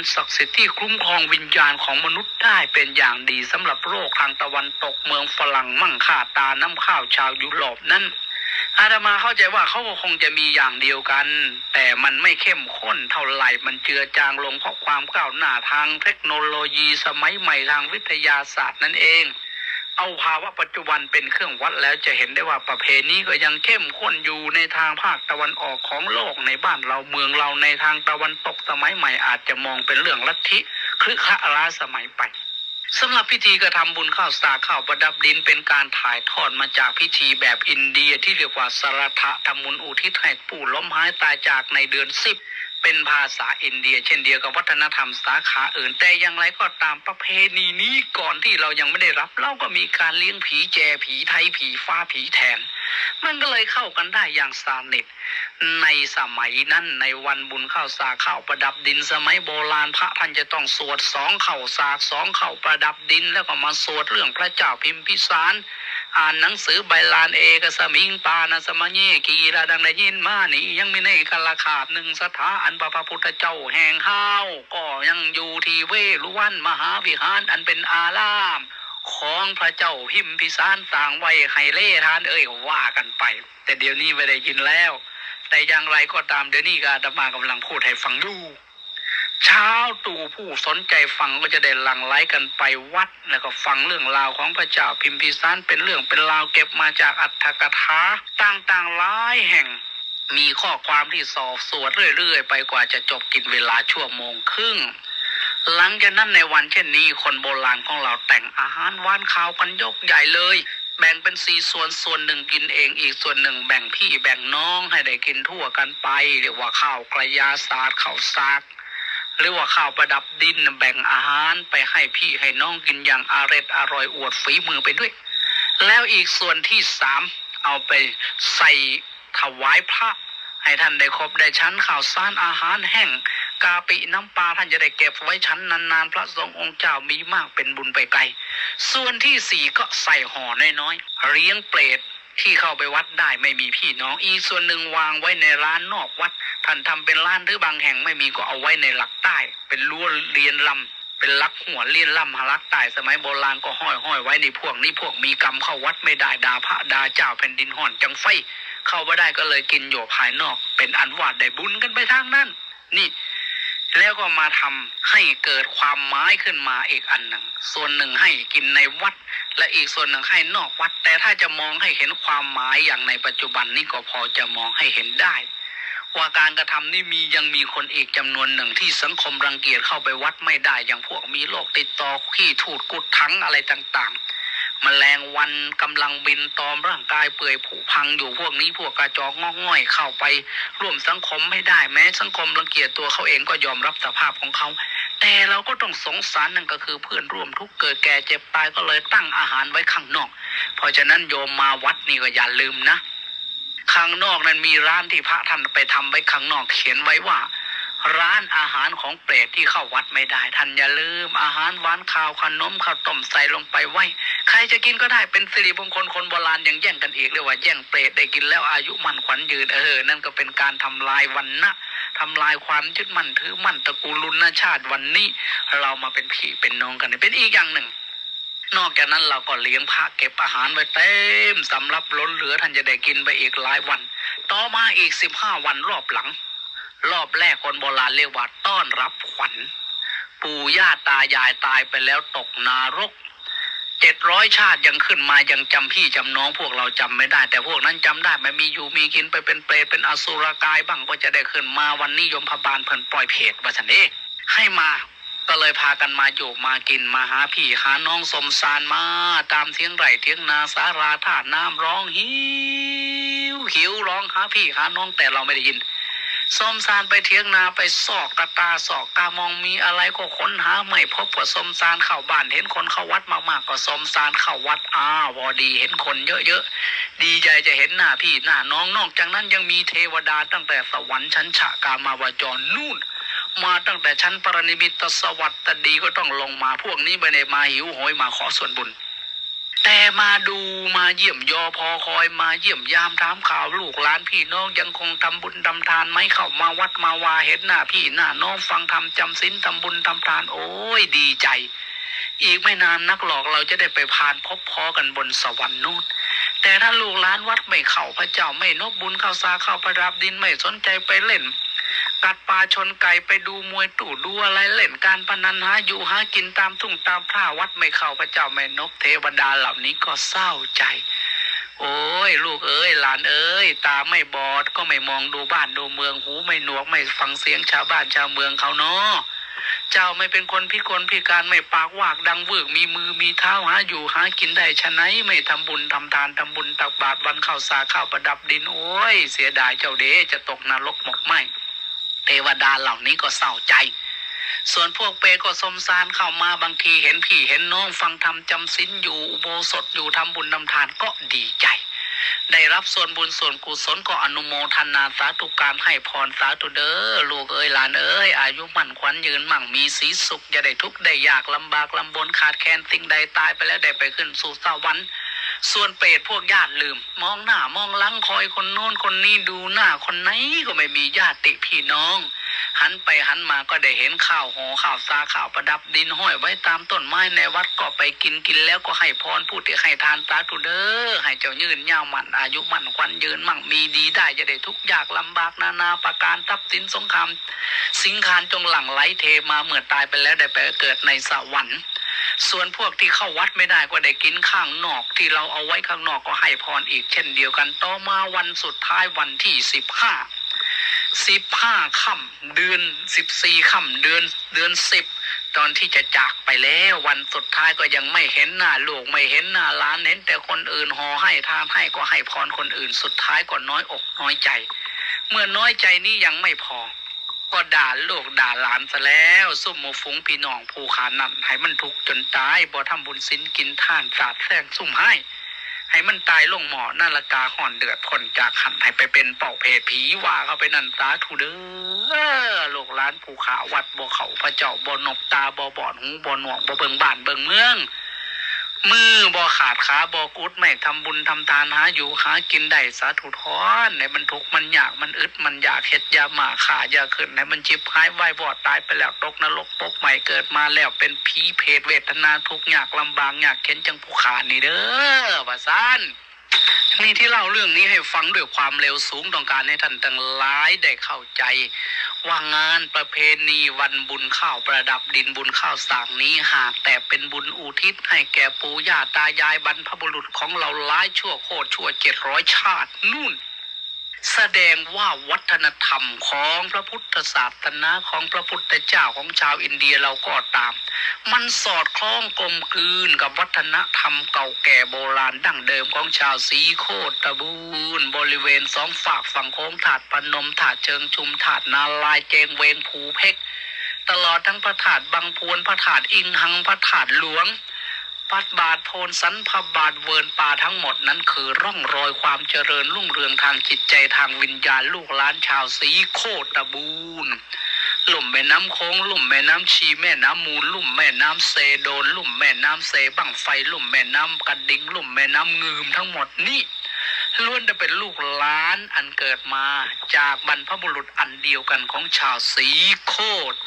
อันศักดิ์สิทธิ์ที่คุ้มครองวิญญาณของมนุษย์ได้เป็นอย่างดีสำหรับโรคทางตะวันตกเมืองฝรั่งมั่งค่าตาน้ำข้าวชาวยุโรปนั้นอาตมาเข้าใจว่าเขาก็คงจะมีอย่างเดียวกัน แต่มันไม่เข้มข้นเท่าไหร่มันเจือจางลงเพราะความก้าวหน้าทางเทคโนโลยีสมัยใหม่ทางวิทยาศาสตร์นั่นเอง เอาภาวะปัจจุบันเป็นเครื่องวัดแล้วจะเห็นได้ว่าประเพณีก็ยังเข้มข้นอยู่ในทางภาคตะวันออกของโลกในบ้านเราเมืองเราในทางตะวันตกสมัยใหม่อาจจะมองเป็นเรื่องลัทธิคลึคะล้าสมัยไปสำหรับพิธีกระทำบุญข้าวสาข้าวประดับดินเป็นการถ่ายทอดมาจากพิธีแบบอินเดียที่เรียกว่าสารทะทำบุญอุทิศให้ปู่ล้มหายตายจากในเดือนสิบ เป็นภาษาอินเดีย เช่นเดียวกับวัฒนธรรมสาขาอื่น แต่อย่างไรก็ตามประเพณีนี้ก่อนที่เรายังไม่ได้รับ เราก็มีการเลี้ยงผีแจผีไทยผีฟ้าผีแทน มันก็เลยเข้ากันได้อย่างสนิทในสมัยนั้นในวันบุญข้าวสาข้าวประดับดินสมัยโบราณพระท่านจะต้องสวดสองเข่าสากสองเข่าประดับดิน แล้วก็มาสวดเรื่องพระเจ้าพิมพิสาร อ่านหนังสือใบลานเอกสมิงปานาสมะเยกีระดังได้ยินมานี่ยังไมีในกาลขาดหนึ่งสถาอันพระพุทธเจ้าแห่งห้าวก็ยังอยู่ที่เวรุวันมหาวิหารอันเป็นอาราม ของพระเจ้าพิมพิสารต่างไว้ให้เล่ทานเอ่ยว่ากันไป แต่เดี๋ยวนี้ไม่ได้ยินแล้ว แต่อย่างไรก็ตามเดี๋ยวนี้กาตมากำลังพูดให้ฟังอยู่ เช้าตู่ผู้สนใจฟังก็จะได้หลั่งไหลกันไปวัดแล้วก็ฟังเรื่องราวของพระเจ้าพิมพิสารเป็นเรื่องเป็นราวเก็บมาจากอัตถกถาต่างๆหลายแห่ง มีข้อความที่สอบสวดเรื่อย ๆ ไปกว่าจะจบกินเวลาชั่วโมงครึ่งหลังจากนั้นในวันเช่นนี้คนโบราณของเราแต่งอาหารหวานข้าวกันยกใหญ่เลย แบ่งเป็นสี่ส่วนส่วนหนึ่งกินเองอีกส่วนหนึ่งแบ่งพี่แบ่งน้องให้ได้กินทั่วกันไป เรียกว่าข้าวกระยาศาสตร์ข้าวซาก หรือว่าข้าวประดับดินแบ่งอาหารไปให้พี่ให้น้องกินอย่างอาร็ดอร่อยอวดฝีมือไปด้วย แล้วอีกส่วนที่สามเอาไปใส่ถวายพระ ให้ท่านได้ครบได้ชั้นข่าวสารอาหารแห้งกาปิน้ำปลาท่านจะได้เก็บไว้ชั้นนานๆ พระสงฆ์องค์เจ้ามีมากเป็นบุญไปไกล ส่วนที่สี่ก็ใส่ห่อน้อยๆเลี้ยงเปรต ที่เข้าไปวัดได้ไม่มีพี่น้อง อีส่วนหนึ่งวางไว้ในร้านนอกวัด ท่านทำเป็นร้านหรือบางแห่งไม่มีก็เอาไว้ในหลักใต้ เป็นรั้วเรียนลำเป็นลักหัวเลียนลำหลักใต้สมัยโบราณก็ห้อยห้อยไว้ในพวกนี้พวกมีกรรมเข้าวัดไม่ได้ดาพระดาเจ้าแผ่นดินห่อนจังไฟ เข้าไม่ได้ก็เลยกินอยู่ภายนอก เป็นอันว่าได้บุญกันไปทางนั้นนี่ แล้วก็มาทำให้เกิดความหมายขึ้นมาอีกอันหนึ่ง ส่วนหนึ่งให้กินในวัด และอีกส่วนหนึ่งให้นอกวัด แต่ถ้าจะมองให้เห็นความหมายอย่างในปัจจุบันนี่ก็พอจะมองให้เห็นได้ ว่าการกระทำนี่มียังมีคนอีกจำนวนหนึ่งที่สังคมรังเกียจเข้าไปวัดไม่ได้อย่างพวกมีโรคติดต่อขี้ถูดกุดทั้งอะไรต่างๆ แมลงวันกำลังบินตอมร่างกายเปื่อยผุพังอยู่พวกนี้พวกกระจอกงอกง่อยเข้าไปร่วมสังคมไม่ได้แม้ สังคมรังเกียจตัวเขาเองก็ยอมรับสภาพของเขา แต่เราก็ต้องสงสารนั่นก็คือเพื่อนร่วมทุกเกิดแก่เจ็บตายก็เลยตั้งอาหารไว้ข้างนอก เพราะฉะนั้นโยมมาวัดนี่ก็อย่าลืมนะข้างนอกนั้นมีร้านที่พระท่านไปทำไว้ข้างนอกเขียนไว้ว่า ร้านอาหารของเปรตที่เข้าวัดไม่ได้ท่านอย่าลืม อาหารหวานข้าวขนมข้าวต้มใส่ลงไปไว้ ใครจะกินก็ได้เป็นสิริมงคลคนโบราณยังแย่งกันอีกเรียกว่าแย่งเปรตได้กินแล้วอายุมั่นขวัญยืนเออ นั่นก็เป็นการทำลายวันนะทำลายความยึดมั่นถือมั่นตระกูลลุนชาติวันนี้ เรามาเป็นพี่เป็นน้องกันเป็นอีกอย่างหนึ่งนอกจากนั้นเราก็เลี้ยงพระเก็บอาหารไว้เต็มสำรับล้นเหลือท่านจะได้กินไปอีกหลายวัน ต่อมาอีกสิบห้าวันรอบหลัง รอบแรกคนโบราณเรียกว่าต้อนรับขวัญ ปู่ย่าตายายตายไปแล้วตกนารกเจ็ดร้อยชาติยังขึ้นมายังจำพี่จำน้องพวกเราจำไม่ได้ แต่พวกนั้นจำได้ไม่มีอยู่มีกินไปเป็นเปรตเป็นอสุรกายบ้างก็จะได้ขึ้นมาวันนี้ยมพบาลเพิ่นปล่อยเพจว่าสันเอให้มาก็เลยพากันมาอยู่มากินมาหาพี่หาน้องสมสารมาตามเทียงไร่เทียงนาสาราท่าน้ำร้องหิวหิวร้องหาพี่หาน้องแต่เราไม่ได้ยิน สมสารไปเทียงนาไปสอกกระตาสอกกามองมีอะไรก็ค้นหาไม่พบก็สมสารเข้าบ้านเห็นคนเข้าวัดมากๆก็สมสารเข้าวัดอ้าวพอดีเห็นคนเยอะๆดีใจจะเห็นหน้าพี่หน้าน้องนอกจากนั้นยังมีเทวดาตั้งแต่สวรรค์ชั้นฉะกามาวจรนู่นมาตั้งแต่ชั้นปรนิมิตสวัสดีก็ต้องลงมาพวกนี้ไปในมาหิวโหยมาขอส่วนบุญ แต่มาดูมาเยี่ยมยอพอคอยมาเยี่ยมยามถามข่าวลูกหลานพี่น้องยังคงทำบุญทำทานไหม่เข้ามาวัดมาวาเห็นหน้าพี่หน้าน้องฟังทำจำศีลทำบุญทำทาน โอ้ยดีใจ อีกไม่นานนักหรอกเราจะได้ไปพานพบพอกันบนสวรรค์นู่นแต่ถ้าลูกหลานวัดไม่เข้าพระเจ้าไม่นบบุญเข้าสาเข้าประดับดินไม่สนใจไปเล่น กัดปลาชนไก่ไปดูมวยตู่ดูอะไรเล่นการพนันหาอยู่หากินตามทุ่งตามท่าวัดไม่เข้าพระเจ้าไม่นบเทวดาเหล่านี้ก็เศร้าใจ โอ้ย ลูกเอ้ยหลานเอ้ย ตาไม่บอดก็ไม่มองดูบ้านดูเมืองหูไม่หนวกไม่ฟังเสียงชาวบ้านชาวเมืองเขาเนาะเจ้าไม่เป็นคนพิกลพิการไม่ปากวากดังเวิกมีมือมีเท้าหาอยู่หากินได้ชะไหนไม่ทำบุญทำทานทำบุญตักบาตรวันข้าวสาข้าวประดับดินโอ้ย เสียดายเจ้าเดจะตกนรกหมกไหม วดาเหล่านี้ก็เศร้าใจ ส่วนพวกเปรตก็สมสารเข้ามาบางทีเห็นพี่เห็นน้องฟังธรรมจำศีลอยู่อุโบสถอยู่ทำบุญทำทานก็ดีใจ ได้รับส่วนบุญส่วนกุศลก็อนุโมทนาสาธุการให้พรสาธุเด้อลูกเอ้ยหลานเอ้ยอายุมั่นขวัญยืนมั่งมีสีสุขอย่าได้ทุกข์ได้ยากลำบากลำบนขาดแคลนสิ่งใดตายไปแล้วได้ไปขึ้นสู่สวรรค์ ส่วนเปรตพวกญาติลืม มองหน้ามองลังคอยคนโน้นคนนี้ดูหน้าคนไหนก็ไม่มีญาติพี่น้อง หันไปหันมาก็ได้เห็นข้าวหอข้าวสาข้าวประดับดินห้อยไว้ตามต้นไม้ในวัดก็ไปกินกินแล้วก็ให้พรผู้ที่ให้ทานสาธุเด้อให้เจ้ายืนยาวมันอายุมันควันยืนมั่งมีดีได้จะได้ทุกข์ยากลำบากนานาประการทับสินสงคราม สิงคารจงหลั่งไหลเทมาเมื่อตายไปแล้วได้ไปเกิดในสวรรค์ ส่วนพวกที่เข้าวัดไม่ได้ก็ได้กินข้างนอก ที่เราเอาไว้ข้างนอกก็ให้พรอีกเช่นเดียวกัน ต่อมาวันสุดท้ายวันที่สิบห้าสิบห้าค่ำเดือนสิบสี่ค่ำเดือนเดือนสิบตอนที่จะจากไปแล้ววันสุดท้ายก็ยังไม่เห็นหน้าลูกไม่เห็นหน้าล้านเห็นแต่คนอื่นหอให้ทานให้ก็ให้พรคนอื่นสุดท้ายก็น้อยอกน้อยใจ เมื่อน้อยใจนี้ยังไม่พอ ก็ด่าลูกด่าหลานซะแล้วซุ่มหมูฝูงพี่น้องผู้ขานั่นให้มันทุกข์จนตายบ่ทำบุญสินกินท่านสาดแซงซุ่มให้ ให้มันตายลงหมอนาฬกาห่อนเดือดพ้นจากขันให้ไปเป็นเป่าเพผีว่าเขาไปนันสาธุเด้อลูกหลานผู้ขาวัดบ่เขาพระเจ้าบ่นบตาบ่บอดหูบ่หนวกบ่เบิงบ้านเบิงเมือง มือบ่ขาดขาบ่กุดไม่ทำบุญทำทานหาอยู่หากินได้สาธุทอนในมันทุกมันอยากมันอึดมันอยากเฮ็ดยาหมาขาอยาขึ้นให้มันจิบหายวายบอดตายไปแล้วตกนรกตกใหม่เกิดมาแล้วเป็นผีเพศเวทนาทุกข์ยากลำบากอยากเข็นจังผู้ขานี่เด้อว่าซ่านนี่ที่เล่าเรื่องนี้ให้ฟังด้วยความเร็วสูงต้องการให้ท่านทั้งหลายได้เข้าใจ ว่างานประเพณีวันบุญข้าวประดับดินบุญข้าวสางนี้หากแต่เป็นบุญอุทิศให้แก่ปู่ย่าตายายบรรพบุรุษของเราหลายชั่วโคตรชั่วเจ็ดร้อยชาตินู่น แสดงว่าวัฒนธรรมของพระพุทธศาสนาของพระพุทธเจ้าของชาวอินเดียเราก็ตาม มันสอดคล้องกลมกลืนกับวัฒนธรรมเก่าแก่โบราณดั้งเดิมของชาวสีโคตรบูรณ์บริเวณสองฝากฝั่งโค้งถาดปนมถาดเชิงชุมถาดนาลายเจงเวงผูเพกตลอดทั้งพระถาดบางพวนพระถาดอิงหังพระถาดหลวง ปัดบาทโพนสันพบาทเวิร์นป่าทั้งหมดนั้นคือร่องรอยความเจริญรุ่งเรืองทางจิตใจทางวิญญาณลูกหลานชาวสีโคตรบูนลุ่มแม่น้ำโค้งลุ่มแม่น้ำชีแม่น้ำมูลลุ่มแม่น้ำเซโดน ลุ่มแม่น้ำเซบังไฟ ลุ่มแม่น้ำกระดิ่งลุ่มแม่น้ำงืมทั้งหมดนี่ ล้วนจะเป็นลูกหลานอันเกิดมาจากบรรพบุรุษอันเดียวกันของชาวสีโค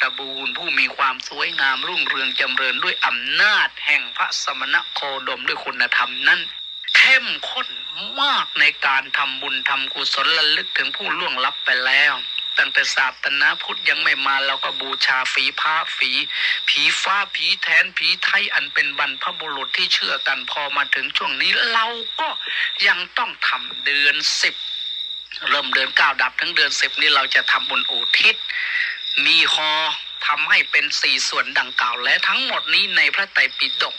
ตบูรผู้มีความสวยงามรุ่งเรืองจำเริญด้วยอำนาจแห่งพระสมณโคดมด้วยคุณธรรมนั้นเข้มข้นมากในการทำบุญทำกุศลระลึกถึงผู้ล่วงลับไปแล้ว ตั้งแต่ศาสนาพุทธยังไม่มาเราก็บูชาฝีพระฝี ผีฟ้าผีแทนผีไทยอันเป็นบรรพบุรุษที่เชื่อกันพอมาถึงช่วงนี้เราก็ยังต้องทำเดือนสิบเริ่มเดือนเก้าดับทั้งเดือนสิบนี้เราจะทำบุญอุทิศ มีฮอทำให้เป็นสี่ส่วนดังกล่าวและทั้งหมดนี้ในพระไตรปิฎก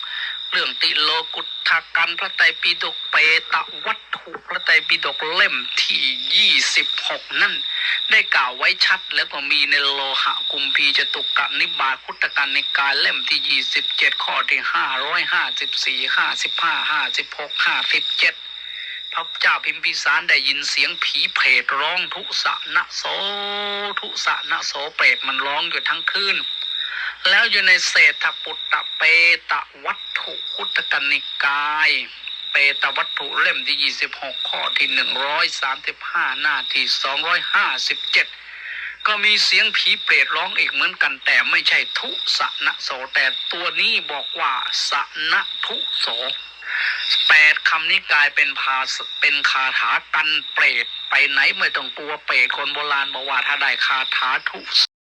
เรื่องติโลกุตทากันพระไตรปิฎกเปตะวัตถุพระไตรปิฎกเล่มที่ยี่สิบหกนั่น ได้กล่าวไว้ชัดแล้วก็มีในโลหะกุมพีจตุกะนิบาตพุทธกันในกายเล่มที่ยี่สิบเจ็ดข้อที่ห้าร้อยห้าสิบสี่ห้าสิบห้าห้าสิบหกห้าสิบเจ็ดพระเจ้าพิมพิสารได้ยินเสียงผีเพรตร้องทุสะนะโส ทุสะนะโสเปรตมันร้องอยู่ทั้งคืน แล้วอยู่ในเศรษฐปุตตะเปตะวัตถุคุตกนิกาย เปตะวัตถุเล่มที่ 26 ข้อที่ 135 หน้าที่ 257 ก็มีเสียงผีเปรตร้องอีกเหมือนกันแต่ไม่ใช่ทุสนะโสแต่ตัวนี้บอกว่าสนะทุโสแปดคำนี้กลายเป็นภาเป็นคาถากันเปรต ไปไหนไม่ต้องกลัวเปรตคนโบราณบอกว่าถ้าได้คาถาทุ